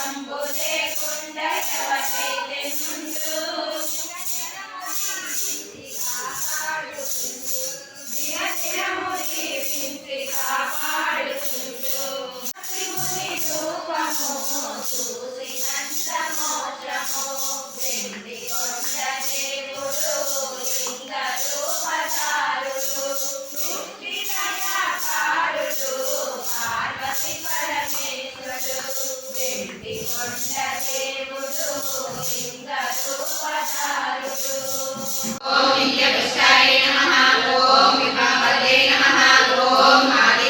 Sambole. ఓం నిత్య పుష్కారే నమ ఓం విభాపతే నమ ఓం ఆది